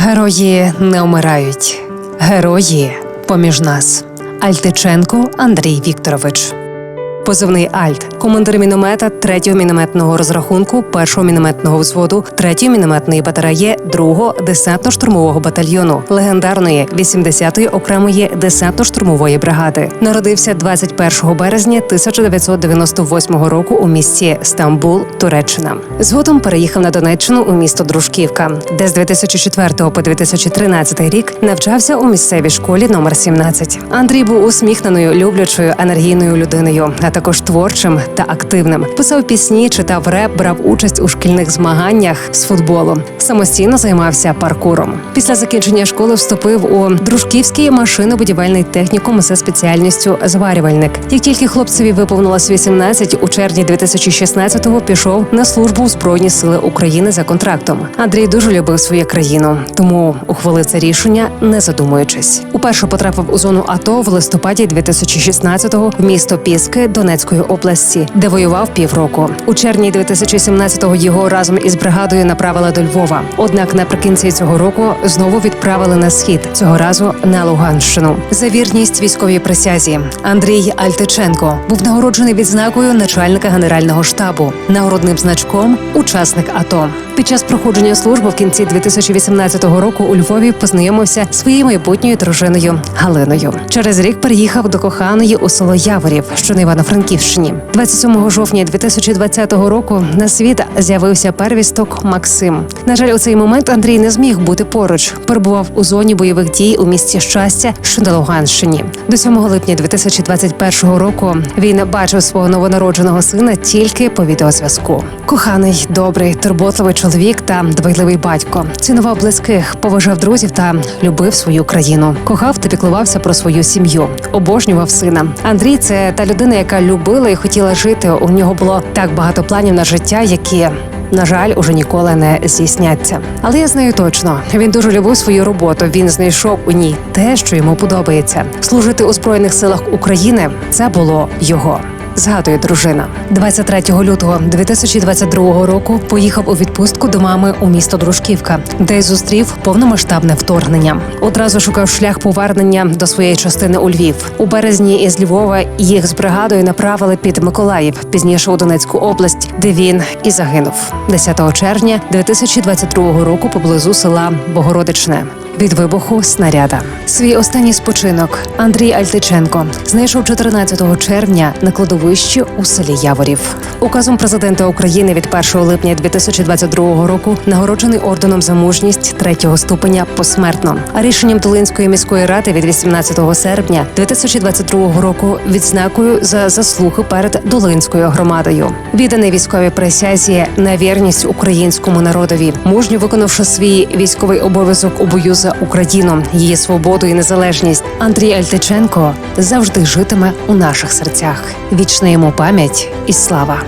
Герої не вмирають. Герої поміж нас. Альтиченко Андрій Вікторович. Позивний Альт, командир міномета 3-го мінометного розрахунку, 1-го мінометного взводу, 3-ї мінометної батареї, 2-го десантно-штурмового батальйону, легендарної 80-ї окремої десантно-штурмової бригади. Народився 21 березня 1998 року у місті Стамбул, Туреччина. Згодом переїхав на Донеччину у місто Дружківка, де з 2004 по 2013 рік навчався у місцевій школі номер 17. Андрій був усміхненою, люблячою, енергійною людиною, а також творчим та активним. Писав пісні, читав реп, брав участь у шкільних змаганнях з футболу. Самостійно займався паркуром. Після закінчення школи вступив у дружківський машинобудівельний технікум за спеціальністю зварювальник. Як тільки хлопцеві виповнилось 18, у червні 2016-го пішов на службу у Збройні Сили України за контрактом. Андрій дуже любив свою країну, тому ухвалив це рішення, не задумуючись. Уперше потрапив у зону АТО в листопаді 2016-го в місто Піски Донецької області, де воював півроку. У червні 2017-го його разом із бригадою направили до Львова. Однак наприкінці цього року знову відправили на схід цього разу на Луганщину. За вірність військовій присязі Андрій Альтиченко був нагороджений відзнакою начальника генерального штабу, нагородним значком учасник АТО. Під час проходження служби в кінці 2018 року у Львові познайомився зі своєю майбутньою дружиною Галиною. Через рік переїхав до коханої у село Яворів, що на Івано-Франківщині. 27 жовтня 2020 року на світ з'явився первісток Максим. На жаль, у цей момент Андрій не зміг бути поруч. Перебував у зоні бойових дій у місті щастя, що на Луганщині. До 7 липня 2021 року він бачив свого новонародженого сина тільки по відеозв'язку. Коханий, добрий, турботливий чоловік та дбайливий батько. Цінував близьких, поважав друзів та любив свою країну. Кохав та піклувався про свою сім'ю. Обожнював сина. Андрій це та людина, яка любила і хотіла жити. У нього було так багато планів на життя, які. На жаль, уже ніколи не здійсняться. Але я знаю точно, він дуже любив свою роботу. Він знайшов у ній те, що йому подобається. Служити у збройних силах України це було його. Згадує дружина 23 лютого 2022 року. Поїхав у відпустку до мами у місто Дружківка, де й зустрів повномасштабне вторгнення. Одразу шукав шлях повернення до своєї частини у Львів. У березні із Львова їх з бригадою направили під Миколаїв, пізніше у Донецьку область, де він і загинув 10 червня 2022 року поблизу села Богородичне. Від вибуху снаряда свій останній спочинок Андрій Альтиченко знайшов 14 червня на кладовищі у селі Яворів. Указом президента України від 1 липня 2022 року нагороджений орденом за мужність третього ступеня посмертно. А рішенням Долинської міської ради від 18 серпня 2022 року відзнакою за заслуги перед Долинською громадою. Відданий військовій присязі на вірність українському народові, мужньо виконавши свій військовий обов'язок у бою за Україну, її свободу і незалежність. Андрій Альтиченко завжди житиме у наших серцях. Вічна йому пам'ять і слава.